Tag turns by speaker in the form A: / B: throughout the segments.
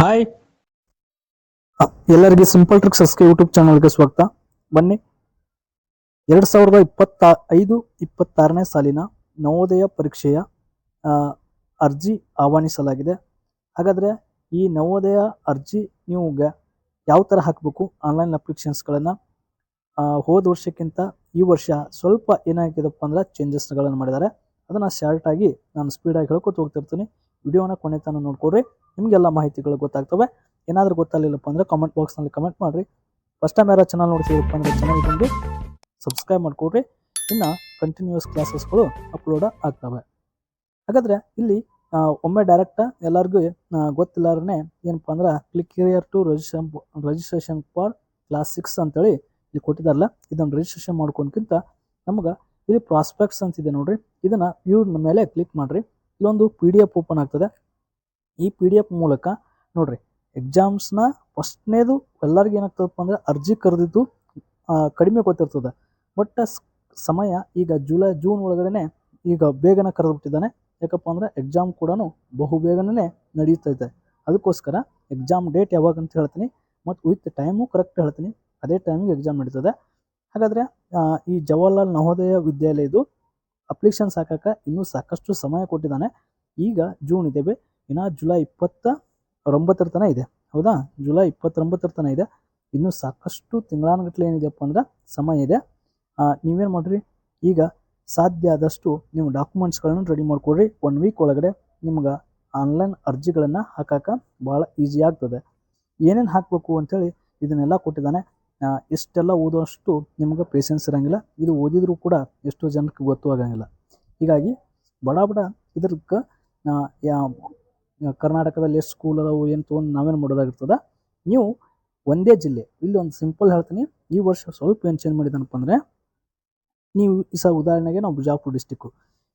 A: Hi ಎಲ್ಲರಿಗೆ simple tricks S K YouTube ಚಾನಲ್ಗೆ ಸ್ವಾಗತ. ಬನ್ನಿ. ಎರಡ್ ಸಾವಿರದ ಇಪ್ಪತ್ತ ಐದು, ಇಪ್ಪತ್ತಾರನೇ ಸಾಲಿನ ನವೋದಯ ಪರೀಕ್ಷೆಯ ಅರ್ಜಿ ಆಹ್ವಾನಿಸಲಾಗಿದೆ. ಹಾಗಾದ್ರೆ ಈ ನವೋದಯ ಅರ್ಜಿ ನೀವು ಗ- ಯಾವ ಥರ ಹಾಕಬೇಕು? ಆನ್ಲೈನ್ ಅಪ್ಲಿಕೇಶನ್ಸ್ಗಳನ್ನು ಹೋದ ವರ್ಷಕ್ಕಿಂತ ಈ ವರ್ಷ ಸ್ವಲ್ಪ ಏನಾಗಿದೆಪ್ಪ ಅಂದ್ರೆ ಚೇಂಜಸ್ಗಳನ್ನು ಮಾಡಿದ್ದಾರೆ. ಅದನ್ನು ಶಾರ್ಟಾಗಿ ನಾನು ಸ್ಪೀಡಾಗಿ ಹೇಳ್ಕೊತ ಹೋಗ್ತಿರ್ತೀನಿ. ವಿಡಿಯೋನ ಕೊನೆ ತನಕ ನೋಡ್ಕೊಡ್ರಿ ನಿಮಗೆಲ್ಲ ಮಾಹಿತಿಗಳು ಗೊತ್ತಾಗ್ತವೆ. ಏನಾದರೂ ಗೊತ್ತಾಗಲಿಲ್ಲಪ್ಪ ಅಂದರೆ ಕಾಮೆಂಟ್ ಬಾಕ್ಸ್ನಲ್ಲಿ ಕಮೆಂಟ್ ಮಾಡಿರಿ. ಫಸ್ಟ್ ಟೈಮ್ ಯಾರೋ ಚಾನಲ್ ನೋಡ್ತಿದ್ರಪ್ಪ ಅಂದರೆ ಚಾನಲ್ ಬಂದು ಸಬ್ಸ್ಕ್ರೈಬ್ ಮಾಡ್ಕೊಡ್ರಿ. ಇನ್ನು ಕಂಟಿನ್ಯೂಸ್ ಕ್ಲಾಸಸ್ಗಳು ಅಪ್ಲೋಡ್ ಆಗ್ತವೆ. ಹಾಗಾದರೆ ಇಲ್ಲಿ ಒಮ್ಮೆ ಡೈರೆಕ್ಟ್ ಎಲ್ಲರಿಗೂ ಗೊತ್ತಿಲ್ಲಾರನೆ ಏನಪ್ಪ ಅಂದ್ರೆ click here to registration registration for class six ಅಂತೇಳಿ ಇಲ್ಲಿ ಕೊಟ್ಟಿದ್ದಾರಲ್ಲ, ಇದನ್ನು ರಿಜಿಸ್ಟ್ರೇಷನ್ ಮಾಡ್ಕೊಂಡ್ಕಿಂತ ನಮ್ಗೆ ಇಲ್ಲಿ ಪ್ರಾಸ್ಪೆಕ್ಟ್ಸ್ ಅಂತಿದೆ ನೋಡ್ರಿ. ಇದನ್ನು ವ್ಯೂ ಮೇಲೆ ಕ್ಲಿಕ್ ಮಾಡಿರಿ. ಇಲ್ಲೊಂದು ಪಿ ಡಿ ಎಫ್ ಓಪನ್ ಆಗ್ತದೆ. ಈ ಪಿ ಡಿ ಎಫ್ ಮೂಲಕ ನೋಡ್ರಿ ಎಕ್ಸಾಮ್ಸ್ನ ಫಸ್ಟ್ನೇದು ಎಲ್ಲರಿಗೂ ಏನಾಗ್ತದಪ್ಪ ಅಂದ್ರೆ ಅರ್ಜಿ ಕರೆದಿದ್ದು ಕಡಿಮೆ ಗೊತ್ತಿರ್ತದೆ ಬಟ್ ಸಮಯ ಈಗ ಜುಲೈ ಜೂನ್ ಒಳಗಡೆನೆ ಈಗ ಬೇಗನೆ ಕರೆದುಬಿಟ್ಟಿದ್ದಾನೆ. ಯಾಕಪ್ಪ ಅಂದರೆ ಎಕ್ಸಾಮ್ ಕೂಡ ಬಹು ಬೇಗನೆ ನಡೀತೈತೆ ಅದಕ್ಕೋಸ್ಕರ ಎಕ್ಸಾಮ್ ಡೇಟ್ ಯಾವಾಗ ಅಂತ ಹೇಳ್ತೀನಿ ಮತ್ತು ವಿತ್ ಟೈಮು ಕರೆಕ್ಟ್ ಹೇಳ್ತೀನಿ. ಅದೇ ಟೈಮಿಗೆ ಎಕ್ಸಾಮ್ ನಡೀತದೆ. ಹಾಗಾದರೆ ಈ ಜವಾಹರ್ಲಾಲ್ ನವೋದಯ ವಿದ್ಯಾಲಯದು ಅಪ್ಲಿಕೇಶನ್ಸ್ ಹಾಕಕ್ಕೆ ಇನ್ನೂ ಸಾಕಷ್ಟು ಸಮಯ ಕೊಟ್ಟಿದ್ದಾನೆ. ಈಗ ಜೂನ್ ಇದ್ದೇವೆ ಇನ್ನು ಜುಲೈ ಇಪ್ಪತ್ತ ಒಂಬತ್ತರ ತನ ಇದೆ. ಹೌದಾ? ಜುಲೈ ಇಪ್ಪತ್ತೊಂಬತ್ತರ ತನ ಇದೆ. ಇನ್ನೂ ಸಾಕಷ್ಟು ತಿಂಗಳಾನುಗಟ್ಟಲೆ ಏನಿದೆಯಪ್ಪ ಅಂದ್ರೆ ಸಮಯ ಇದೆ. ನೀವೇನು ಮಾಡಿರಿ? ಈಗ ಸಾಧ್ಯ ಆದಷ್ಟು ನೀವು ಡಾಕ್ಯುಮೆಂಟ್ಸ್ಗಳನ್ನು ರೆಡಿ ಮಾಡಿಕೊಡ್ರಿ. ಒನ್ ವೀಕ್ ಒಳಗಡೆ ನಿಮ್ಗೆ ಆನ್ಲೈನ್ ಅರ್ಜಿಗಳನ್ನು ಹಾಕಕ್ಕೆ ಭಾಳ ಈಸಿ ಆಗ್ತದೆ. ಏನೇನು ಹಾಕಬೇಕು ಅಂಥೇಳಿ ಇದನ್ನೆಲ್ಲ ಕೊಟ್ಟಿದ್ದಾನೆ. ಇಷ್ಟೆಲ್ಲ ಓದುವಷ್ಟು ನಿಮ್ಗೆ ಪೇಷನ್ಸ್ ಇರೋಂಗಿಲ್ಲ. ಇದು ಓದಿದರೂ ಕೂಡ ಎಷ್ಟೋ ಜನಕ್ಕೆ ಗೊತ್ತು ಆಗಂಗಿಲ್ಲ. ಹೀಗಾಗಿ ಬಡ ಬಡ ಇದಕ್ಕೆ ಕರ್ನಾಟಕದಲ್ಲಿ ಎಷ್ಟು ಸ್ಕೂಲ್ ಅದಾವು, ಏನು ತೊಗೊಂಡು ನಾವೇನು ಮಾಡೋದಾಗಿರ್ತದ, ನೀವು ಒಂದೇ ಜಿಲ್ಲೆ, ಇಲ್ಲಿ ಒಂದು ಸಿಂಪಲ್ ಹೇಳ್ತೀನಿ, ಈ ವರ್ಷ ಸ್ವಲ್ಪ ಏನು ಚೇಂಜ್ ಮಾಡಿದನಪ್ಪ ಅಂದರೆ, ನೀವು ಈ ಸಹ ಉದಾಹರಣೆಗೆ ನಾವು ಬಿಜಾಪುರ ಡಿಸ್ಟಿಕ್ಕು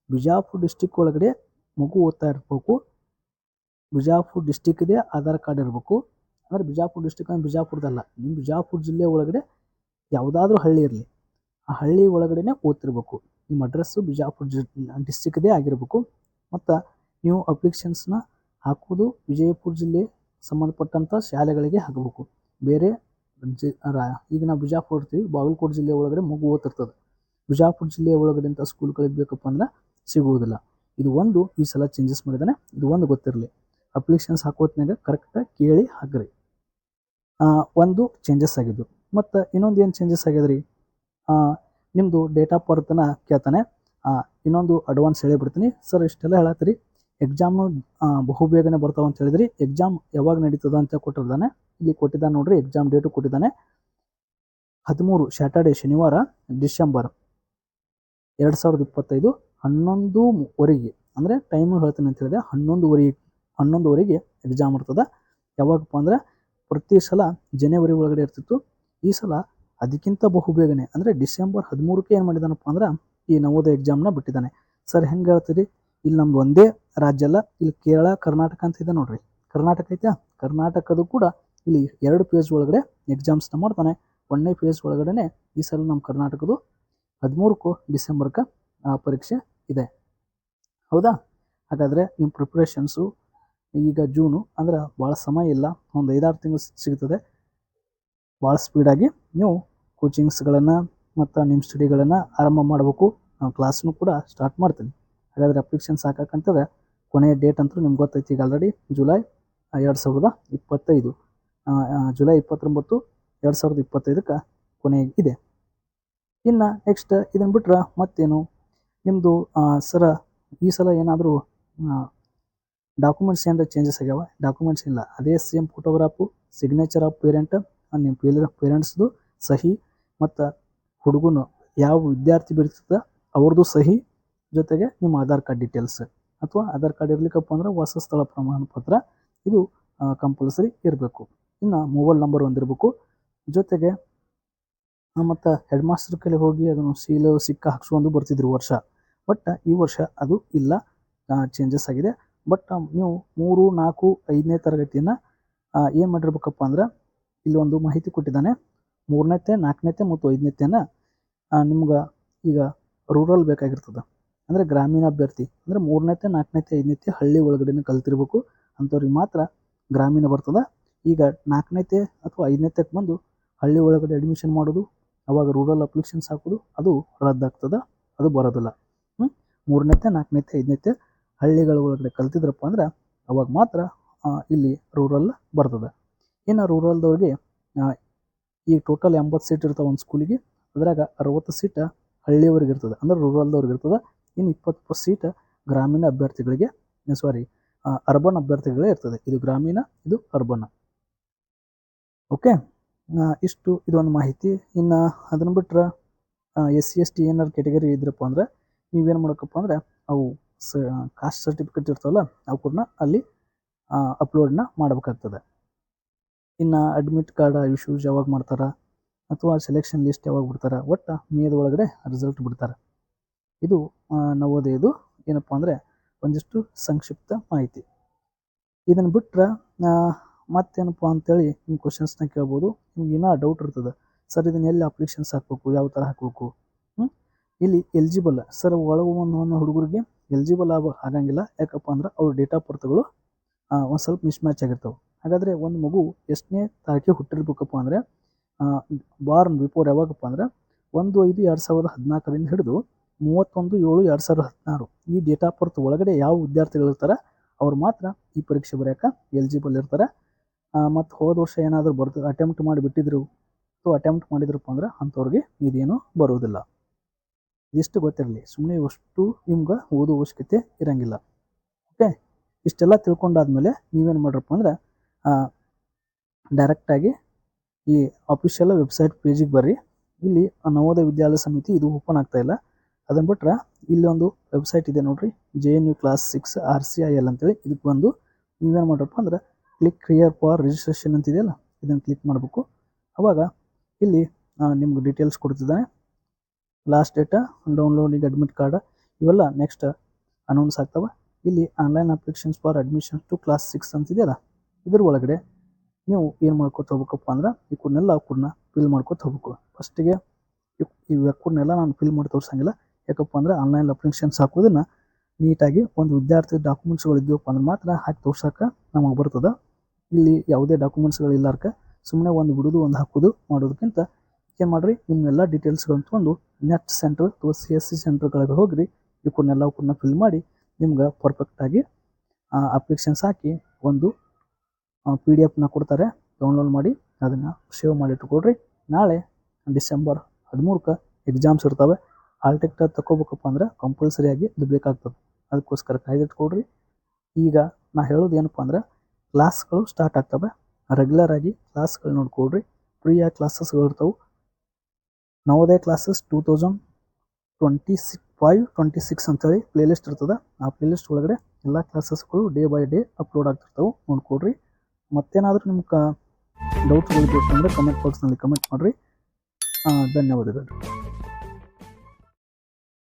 A: ಬಿಜಾಪುರ ಡಿಸ್ಟಿಕ್ ಒಳಗಡೆ ಮಗು ಓದ್ತಾ ಇರಬೇಕು, ಬಿಜಾಪುರ ಡಿಸ್ಟಿಕ್ದೇ ಆಧಾರ್ ಕಾರ್ಡ್ ಇರಬೇಕು, ಅಂದರೆ ಬಿಜಾಪುರ ಡಿಸ್ಟಿಕ್ ಅಂದರೆ ಬಿಜಾಪುರದಲ್ಲ ನಿಮ್ಮ ಬಿಜಾಪುರ ಜಿಲ್ಲೆ ಒಳಗಡೆ ಯಾವುದಾದ್ರೂ ಹಳ್ಳಿ ಇರಲಿ, ಆ ಹಳ್ಳಿ ಒಳಗಡೆ ಓದ್ತಿರ್ಬೇಕು, ನಿಮ್ಮ ಅಡ್ರೆಸ್ಸು ಬಿಜಾಪುರ ಡಿಸ್ಟಿಕ್ದೇ ಆಗಿರಬೇಕು, ಮತ್ತು ನೀವು ಅಪ್ಲಿಕೇಶನ್ಸ್ನ ಹಾಕೋದು ವಿಜಯಪುರ ಜಿಲ್ಲೆ ಸಂಬಂಧಪಟ್ಟಂಥ ಶಾಲೆಗಳಿಗೆ ಹಾಕಬೇಕು. ಬೇರೆ ಜಿ ರಾ- ಈಗ ನಾವು ಬಿಜಾಪುರ ಇರ್ತೀವಿ, ಬಾಗಲಕೋಟೆ ಜಿಲ್ಲೆ ಒಳಗಡೆ ಮಗು ಓದ್ತಿರ್ತದೆ. ಬಿಜಾಪುರ ಜಿಲ್ಲೆ ಒಳಗಡೆ ಇಂಥ ಸ್ಕೂಲ್ಗಳಿಗೆ ಬೇಕಪ್ಪ ಅಂದ್ರೆ ಸಿಗುವುದಿಲ್ಲ. ಇದು ಒಂದು, ಈ ಸಲ ಚೇಂಜಸ್ ಮಾಡಿದಾನೆ ಇದು ಒಂದು ಗೊತ್ತಿರಲಿ. ಅಪ್ಲಿಕೇಶನ್ಸ್ ಹಾಕೋತ್ನಾಗ ಕರೆಕ್ಟಾಗಿ ಕೇಳಿ ಹಾಕ್ರಿ. ಒಂದು ಚೇಂಜಸ್ ಆಗಿದ್ದು. ಮತ್ತು ಇನ್ನೊಂದು ಏನು ಚೇಂಜಸ್ ಆಗ್ಯದ್ರಿ? ನಿಮ್ಮದು ಡೇಟ್ ಆಫ್ ಬರ್ತನ ಕೇಳ್ತಾನೆ. ಇನ್ನೊಂದು ಅಡ್ವಾನ್ಸ್ ಹೇಳಿಬಿಡ್ತೀನಿ. ಸರ್ ಇಷ್ಟೆಲ್ಲ ಹೇಳತ್ತೀರಿ. ಎಕ್ಸಾಮ್ ಬಹು ಬೇಗನೆ ಬರ್ತಾವ ಅಂತ ಹೇಳಿದ್ರಿ. ಎಕ್ಸಾಮ್ ಯಾವಾಗ ನಡೀತದ ಅಂತ ಕೊಟ್ಟಿರ್ತಾನೆ ಇಲ್ಲಿ ಕೊಟ್ಟಿದ್ದಾನೆ ನೋಡ್ರಿ ಎಕ್ಸಾಮ್ ಡೇಟು ಕೊಟ್ಟಿದ್ದಾನೆ. ಹದಿಮೂರು ಸ್ಯಾಟರ್ಡೆ ಶನಿವಾರ ಡಿಸೆಂಬರ್ ಎರಡು ಸಾವಿರದ ಇಪ್ಪತ್ತೈದು ಹನ್ನೊಂದುವರೆಗೆ. ಅಂದರೆ ಟೈಮು ಹೇಳ್ತೀನಿ ಅಂತ ಹೇಳಿದೆ, ಹನ್ನೊಂದುವರೆಗೆ ಹನ್ನೊಂದುವರೆಗೆ ಎಕ್ಸಾಮ್ ಇರ್ತದೆ. ಯಾವಾಗಪ್ಪ ಅಂದ್ರೆ ಪ್ರತಿ ಸಲ ಜನವರಿ ಒಳಗಡೆ ಇರ್ತಿತ್ತು. ಈ ಸಲ ಅದಕ್ಕಿಂತ ಬಹು ಬೇಗನೆ ಅಂದರೆ ಡಿಸೆಂಬರ್ ಹದಿಮೂರಕ್ಕೆ ಏನು ಮಾಡಿದಾನಪ್ಪ ಅಂದ್ರೆ ಈ ನವೋದಯ ಎಕ್ಸಾಮ್ನ ಬಿಟ್ಟಿದ್ದಾನೆ. ಸರ್ ಹೆಂಗೆ ಹೇಳ್ತೀರಿ? ಇಲ್ಲಿ ನಮ್ದು ಒಂದೇ ರಾಜ್ಯ ಅಲ್ಲ, ಇಲ್ಲಿ ಕೇರಳ, ಕರ್ನಾಟಕ ಅಂತ ಇದೆ ನೋಡ್ರಿ. ಕರ್ನಾಟಕ ಐತಾ ಕರ್ನಾಟಕದ ಕೂಡ ಇಲ್ಲಿ ಎರಡು ಪೇಜ್ ಒಳಗಡೆ ಎಕ್ಸಾಮ್ಸ್ನ ಮಾಡ್ತಾನೆ. ಒಂದನೇ ಪೇಜ್ ಒಳಗಡೆ ಈ ಸಲ ನಮ್ಮ ಕರ್ನಾಟಕದ್ದು ಹದಿಮೂರಕ್ಕೂ ಡಿಸೆಂಬರ್ಗೆ ಪರೀಕ್ಷೆ ಇದೆ. ಹೌದಾ? ಹಾಗಾದರೆ ನಿಮ್ಮ ಪ್ರಿಪ್ರೇಷನ್ಸು ಈಗ ಜೂನು ಅಂದ್ರೆ ಭಾಳ ಸಮಯ ಇಲ್ಲ, ಒಂದು ಐದಾರು ತಿಂಗಳು ಸಿಗ್ತದೆ. ಭಾಳ ಸ್ಪೀಡಾಗಿ ನೀವು ಕೋಚಿಂಗ್ಸ್ಗಳನ್ನು ಮತ್ತು ನಿಮ್ಮ ಸ್ಟಡಿಗಳನ್ನು ಆರಂಭ ಮಾಡಬೇಕು. ನಾವು ಕ್ಲಾಸ್ನು ಕೂಡ ಸ್ಟಾರ್ಟ್ ಮಾಡ್ತೀನಿ. ಹಾಗಾದರೆ ಅಪ್ಲಿಕೇಶನ್ಸ್ ಹಾಕಕ್ಕಂತಂದ್ರೆ ಕೊನೆಯ ಡೇಟ್ ಅಂತೂ ನಿಮ್ಗೆ ಗೊತ್ತೈತಿ ಈಗ ಆಲ್ರೆಡಿ ಜುಲೈ ಎರಡು ಸಾವಿರದ ಇಪ್ಪತ್ತೈದು. ಜುಲೈ ಇಪ್ಪತ್ತೊಂಬತ್ತು, ಎರಡು ಸಾವಿರದ ಇಪ್ಪತ್ತೈದಕ್ಕೆ ಕೊನೆ ಇದೆ. ಇನ್ನು ನೆಕ್ಸ್ಟ್ ಇದನ್ನು ಬಿಟ್ರೆ ಮತ್ತೇನು? ನಿಮ್ಮದು ಸರ, ಈ ಸಲ ಏನಾದರೂ ಡಾಕ್ಯುಮೆಂಟ್ಸ್ ಏನಾರ ಚೇಂಜಸ್ ಆಗ್ಯಾವ? ಡಾಕ್ಯುಮೆಂಟ್ಸ್ ಇಲ್ಲ. ಅದೇ same photograph signature of parent ನಿಮ್ಮ ಪೇರ ಪೇರೆಂಟ್ಸ್ದು ಸಹಿ, ಮತ್ತು ಹುಡುಗನು ಯಾವ ವಿದ್ಯಾರ್ಥಿ ಬಿಡ್ತದೆ ಅವ್ರದ್ದು ಸಹಿ ಜೊತೆಗೆ ನಿಮ್ಮ ಆಧಾರ್ ಕಾರ್ಡ್ ಡೀಟೇಲ್ಸ್ ಅಥವಾ ಆಧಾರ್ ಕಾರ್ಡ್ ಇರ್ಲಿಕ್ಕಪ್ಪ ಅಂದ್ರೆ ವಾಸಸ್ಥಳ ಪ್ರಮಾಣ ಪತ್ರ ಇದು ಕಂಪಲ್ಸರಿ ಇರಬೇಕು. ಇನ್ನು ಮೊಬೈಲ್ ನಂಬರ್ ಒಂದಿರಬೇಕು ಜೊತೆಗೆ ಮತ್ತು ಹೆಡ್ ಮಾಸ್ಟರ್ ಕೈಲಿ ಹೋಗಿ ಅದನ್ನು ಸೀಲು ಸಿಕ್ಕ ಹಾಕ್ಸ್ಕೊಂಡು ಬರ್ತಿದ್ರು ವರ್ಷ. ಬಟ್ ಈ ವರ್ಷ ಅದು ಇಲ್ಲ. ಚೇಂಜಸ್ ಆಗಿದೆ. ಬಟ್ ನೀವು ಮೂರು, ನಾಲ್ಕು, ಐದನೇ ತರಗತಿಯನ್ನು ಏನು ಮಾಡಿರ್ಬೇಕಪ್ಪ ಅಂದ್ರೆ ಇಲ್ಲಿ ಒಂದು ಮಾಹಿತಿ ಕೊಟ್ಟಿದ್ದಾನೆ. ಮೂರನೇತೆ ನಾಲ್ಕನೇತೆ ಮತ್ತು ಐದನೇತೆಯನ್ನು ನಿಮ್ಗೆ ಈಗ ರೂರಲ್ ಬೇಕಾಗಿರ್ತದೆ. ಅಂದರೆ ಗ್ರಾಮೀಣ ಅಭ್ಯರ್ಥಿ ಅಂದರೆ ಮೂರನೇತೆ ನಾಲ್ಕನೇತೆ ಐದನೇತೆ ಹಳ್ಳಿ ಒಳಗಡೆನೆ ಕಲ್ತಿರ್ಬೇಕು. ಅಂಥವ್ರಿಗೆ ಮಾತ್ರ ಗ್ರಾಮೀಣ ಬರ್ತದೆ. ಈಗ ನಾಲ್ಕನೇತೆ ಅಥವಾ ಐದನೇತೆಗೆ ಬಂದು ಹಳ್ಳಿ ಒಳಗಡೆ ಅಡ್ಮಿಷನ್ ಮಾಡೋದು, ಅವಾಗ ರೂರಲ್ ಅಪ್ಲಿಕೇಶನ್ಸ್ ಹಾಕೋದು, ಅದು ರದ್ದಾಗ್ತದೆ, ಅದು ಬರೋದಿಲ್ಲ. ಹ್ಞೂ ಮೂರನೇತೆ ನಾಲ್ಕನೇತೆ ಐದನೇತೆ ಹಳ್ಳಿಗಳ ಒಳಗಡೆ ಕಲ್ತಿದ್ರಪ್ಪ ಅಂದ್ರೆ ಅವಾಗ ಮಾತ್ರ ಇಲ್ಲಿ ರೂರಲ್ ಬರ್ತದೆ. ಇನ್ನು ರೂರಲ್ದವ್ರಿಗೆ ಈಗ ಟೋಟಲ್ ಎಂಬತ್ತು ಸೀಟ್ ಇರ್ತಾವೆ ಒಂದು ಸ್ಕೂಲಿಗೆ ಅದ್ರಾಗ ಅರವತ್ತು ಸೀಟ್ ಹಳ್ಳಿಯವ್ರಿಗೆ ಇರ್ತದೆ ಅಂದ್ರೆ ರೂರಲ್ದವ್ರಿಗೆ ಇರ್ತದೆ ಇನ್ನು ಇಪ್ಪತ್ತು ಸೀಟ್ ಗ್ರಾಮೀಣ ಅಭ್ಯರ್ಥಿಗಳಿಗೆ ಸಾರಿ ಅರ್ಬನ್ ಅಭ್ಯರ್ಥಿಗಳೇ ಇರ್ತದೆ. ಇದು ಗ್ರಾಮೀಣ, ಇದು ಅರ್ಬನ್ ಓಕೆ ಇಷ್ಟು ಇದೊಂದು ಮಾಹಿತಿ. ಇನ್ನು ಅದನ್ನು ಬಿಟ್ರೆ ಎಸ್ ಸಿ ಎಸ್ ಟಿ ಏನಾರು ಕೆಟಗರಿ ಇದ್ರಪ್ಪ ಅಂದ್ರೆ, ನೀವೇನು ಮಾಡಬೇಕಪ್ಪ ಅಂದ್ರೆ, ಅವು ಸ ಕಾಸ್ಟ್ ಸರ್ಟಿಫಿಕೇಟ್ ಇರ್ತಾವಲ್ಲ ಕೂಡ ಅಲ್ಲಿ ಅಪ್ಲೋಡ್ನ ಮಾಡಬೇಕಾಗ್ತದೆ. ಇನ್ನು ಅಡ್ಮಿಟ್ ಕಾರ್ಡ್ ಇಶ್ಯೂಸ್ ಯಾವಾಗ ಮಾಡ್ತಾರೆ, ಅಥವಾ ಸೆಲೆಕ್ಷನ್ ಲಿಸ್ಟ್ ಯಾವಾಗ ಬಿಡ್ತಾರೆ, ಒಟ್ಟು ಮೇದ ಒಳಗಡೆ ರಿಸಲ್ಟ್ ಬಿಡ್ತಾರೆ. ಇದು ನವೋದಯದು ಏನಪ್ಪ ಅಂದರೆ ಒಂದಿಷ್ಟು ಸಂಕ್ಷಿಪ್ತ ಮಾಹಿತಿ. ಇದನ್ನು ಬಿಟ್ಟರೆ ಮತ್ತೇನಪ್ಪ ಅಂತೇಳಿ ನಿಮ್ಮ ಕ್ವಶನ್ಸ್ನ ಕೇಳ್ಬೋದು. ನಿಮ್ಗೆ ಇನ್ನೂ ಡೌಟ್ ಇರ್ತದೆ, ಸರ್, ಇದನ್ನ ಎಲ್ಲಿ ಅಪ್ಲಿಕೇಶನ್ಸ್ ಹಾಕ್ಬೇಕು? ಯಾವ ಥರ ಹಾಕಬೇಕು? ಇಲ್ಲಿ ಎಲಿಜಿಬಲ್ ಸರ್, ಒಳಗೆ ಒಂದು ಒಂದು ಹುಡುಗರಿಗೆ ಎಲಿಜಿಬಲ್ ಆಗ, ಆಗಂಗಿಲ್ಲ. ಯಾಕಪ್ಪ ಅಂದ್ರೆ ಅವ್ರ ಡೇಟ್ ಆಫ್ ಒಂದು ಸ್ವಲ್ಪ ಮಿಸ್ ಮ್ಯಾಚ್ ಆಗಿರ್ತವೆ. ಹಾಗಾದರೆ ಒಂದು ಮಗು ಎಷ್ಟನೇ ತಾರೀಕಿಗೆ ಹುಟ್ಟಿರ್ಬೇಕಪ್ಪ ಅಂದರೆ ಬಾರ್ನ್ ಬಿಫೋರ್ ಯಾವಾಗಪ್ಪ ಅಂದರೆ, ಒಂದು ಐದು, ಎರಡು ಸಾವಿರದ ಹದಿನಾಲ್ಕರಿಂದ ಹಿಡಿದು ಮೂವತ್ತೊಂದು ಏಳು ಎರಡು ಸಾವಿರದ ಹದಿನಾರು. ಈ ಡೇಟ್ ಆಫ್ ಬರ್ತ್ ಒಳಗಡೆ ಯಾವ ವಿದ್ಯಾರ್ಥಿಗಳು ಇರ್ತಾರೆ, ಅವ್ರು ಮಾತ್ರ ಈ ಪರೀಕ್ಷೆ ಬರೆಯೋಕೆ ಎಲಿಜಿಬಲ್ ಇರ್ತಾರೆ. ಮತ್ತು ಹೋದ ವರ್ಷ ಏನಾದರೂ ಬರ್ದು ಅಟೆಂಪ್ಟ್ ಮಾಡಿ ಬಿಟ್ಟಿದ್ರು, ಅಥವಾ ಅಟೆಂಪ್ಟ್ ಮಾಡಿದ್ರಪ್ಪ ಅಂದ್ರೆ ಅಂಥವ್ರಿಗೆ ಇದೇನು ಬರೋದಿಲ್ಲ ಇದಿಷ್ಟು ಗೊತ್ತಿರಲಿ. ಸುಮ್ಮನೆ ಅಷ್ಟು ನಿಮ್ಗೆ ಓದೋ ಅವಶ್ಯಕತೆ ಇರಂಗಿಲ್ಲ. ಓಕೆ? ಇಷ್ಟೆಲ್ಲ ತಿಳ್ಕೊಂಡಾದ್ಮೇಲೆ ನೀವೇನು ಮಾಡ್ರಪ್ಪ ಅಂದ್ರೆ ಡೈರೆಕ್ಟಾಗಿ ಈ ಅಫಿಷಿಯಲ್ ವೆಬ್ಸೈಟ್ ಪೇಜಿಗೆ ಬರ್ರಿ. ಇಲ್ಲಿ ನವೋದಯ ವಿದ್ಯಾಲಯ ಸಮಿತಿ ಇದು ಓಪನ್ ಆಗ್ತಾ ಇಲ್ಲ. ಅದನ್ನು ಬಿಟ್ರೆ ಇಲ್ಲಿ ಒಂದು ವೆಬ್ಸೈಟ್ ಇದೆ ನೋಡ್ರಿ J N U class six R C I L ಅಂತೇಳಿ. ಇದಕ್ಕೆ ಬಂದು ನೀವೇನು ಮಾಡ್ರಪ್ಪ ಅಂದ್ರೆ ಕ್ಲಿಕ್ ಕ್ರಿಯರ್ ಫಾರ್ ರಿಜಿಸ್ಟ್ರೇಷನ್ ಅಂತಿದೆಯಲ್ಲ ಇದನ್ನು ಕ್ಲಿಕ್ ಮಾಡಬೇಕು. ಅವಾಗ ಇಲ್ಲಿ ನಿಮ್ಗೆ details ಕೊಡ್ತಿದ್ದಾನೆ. Last date downloading admit card ಇವೆಲ್ಲ ನೆಕ್ಸ್ಟ್ ಅನೌನ್ಸ್ ಆಗ್ತವೆ. ಇಲ್ಲಿ online applications for admission to class six ಅಂತಿದೆಯಲ್ಲ, ಇದ್ರ ಒಳಗಡೆ ನೀವು ಏನು ಮಾಡ್ಕೊತ ಹೋಗ್ಬೇಕಪ್ಪ ಅಂದ್ರೆ ಈ ಕೂಡನ್ನೆಲ್ಲ ಅವಕ್ಕನ್ನ ಫಿಲ್ ಮಾಡ್ಕೊತ ಹೋಗ್ಬೇಕು. ಫಸ್ಟಿಗೆ ವ್ಯಕ್ಕೂರ್ನೆಲ್ಲ ನಾನು ಫಿಲ್ ಮಾಡಿ ತೋರ್ಸಂಗಿಲ್ಲ. ಯಾಕಪ್ಪ ಅಂದ್ರೆ ಆನ್ಲೈನ್ ಅಪ್ಲಿಕೇಶನ್ಸ್ ಹಾಕೋದನ್ನ ನೀಟಾಗಿ ಒಂದು ವಿದ್ಯಾರ್ಥಿ ಡಾಕ್ಯುಮೆಂಟ್ಸ್ಗಳು ಇದ್ದೀವಪ್ಪ ಅಂದ್ರೆ ಮಾತ್ರ ಹಾಕಿ ತೋರ್ಸೋಕೆ ನಮಗೆ ಬರ್ತದೆ. ಇಲ್ಲಿ ಯಾವುದೇ ಡಾಕ್ಯುಮೆಂಟ್ಸ್ಗಳು ಇಲ್ಲಾರ್ಕ ಸುಮ್ಮನೆ ಒಂದು ಬಿಡೋದು ಒಂದು ಹಾಕೋದು ಮಾಡೋದಕ್ಕಿಂತ ಏನು ಮಾಡಿರಿ ನಿಮ್ಮೆಲ್ಲ ಡೀಟೇಲ್ಸ್ಗಳನ್ನು ತೊಗೊಂಡು ನೆಟ್ ಸೆಂಟರ್ ಅಥವಾ ಸಿ ಎಸ್ ಸಿ ಸೆಂಟರ್ಗಳಿಗೆ ಹೋಗಿರಿ ಇವನ್ನೆಲ್ಲ ಕೂಡ ಫಿಲ್ ಮಾಡಿ ನಿಮ್ಗೆ ಪರ್ಫೆಕ್ಟಾಗಿ ಅಪ್ಲಿಕೇಶನ್ಸ್ ಹಾಕಿ ಒಂದು ಪಿ ಡಿ ಎಫ್ನ ಕೊಡ್ತಾರೆ ಡೌನ್ಲೋಡ್ ಮಾಡಿ ಅದನ್ನು ಸೇವ್ ಮಾಡಿ ಇಟ್ಕೊಳ್ಳಿರಿ ನಾಳೆ ಡಿಸೆಂಬರ್ ಹದಿಮೂರಕ್ಕೆ ಎಕ್ಸಾಮ್ಸ್ ಇರ್ತವೆ. ಹಾಲ್ ಟಿಕೆಟ್ ತಗೋಬೇಕಪ್ಪ ಅಂದ್ರೆ ಕಂಪಲ್ಸರಿಯಾಗಿ ಇದು ಬೇಕಾಗ್ತದೆ. ಅದಕ್ಕೋಸ್ಕರ ಕಾಯ್ದಿಟ್ಕೊಡ್ರಿ ಈಗ ನಾ ಹೇಳೋದು ಏನಪ್ಪ ಅಂದ್ರೆ ಕ್ಲಾಸ್ಗಳು ಸ್ಟಾರ್ಟ್ ಆಗ್ತವೆ. ರೆಗ್ಯುಲರ್ ಆಗಿ ಕ್ಲಾಸ್ಗಳು ನೋಡ್ಕೊಳ್ರಿ ಫ್ರೀಯಾಗಿ ಕ್ಲಾಸಸ್ಗಳು ಇರ್ತವೆ Navodaya classes two thousand twenty six five twenty six ಅಂತೇಳಿ ಪ್ಲೇಲಿಸ್ಟ್ ಇರ್ತದೆ. ಆ ಪ್ಲೇಲಿಸ್ಟ್ ಒಳಗಡೆ ಎಲ್ಲ ಕ್ಲಾಸಸ್ಗಳು ಡೇ ಬೈ ಡೇ ಅಪ್ಲೋಡ್ ಆಗ್ತಿರ್ತವೆ. ನೋಡ್ಕೊಡ್ರಿ ಮತ್ತೇನಾದರೂ ನಿಮ್ಗೆ ಡೌಟ್ಸ್ಗಳು ಬೇಕು ಅಂದರೆ ಕಮೆಂಟ್ ಬಾಕ್ಸ್ನಲ್ಲಿ ಕಮೆಂಟ್ ಮಾಡಿರಿ. ಧನ್ಯವಾದಗಳು.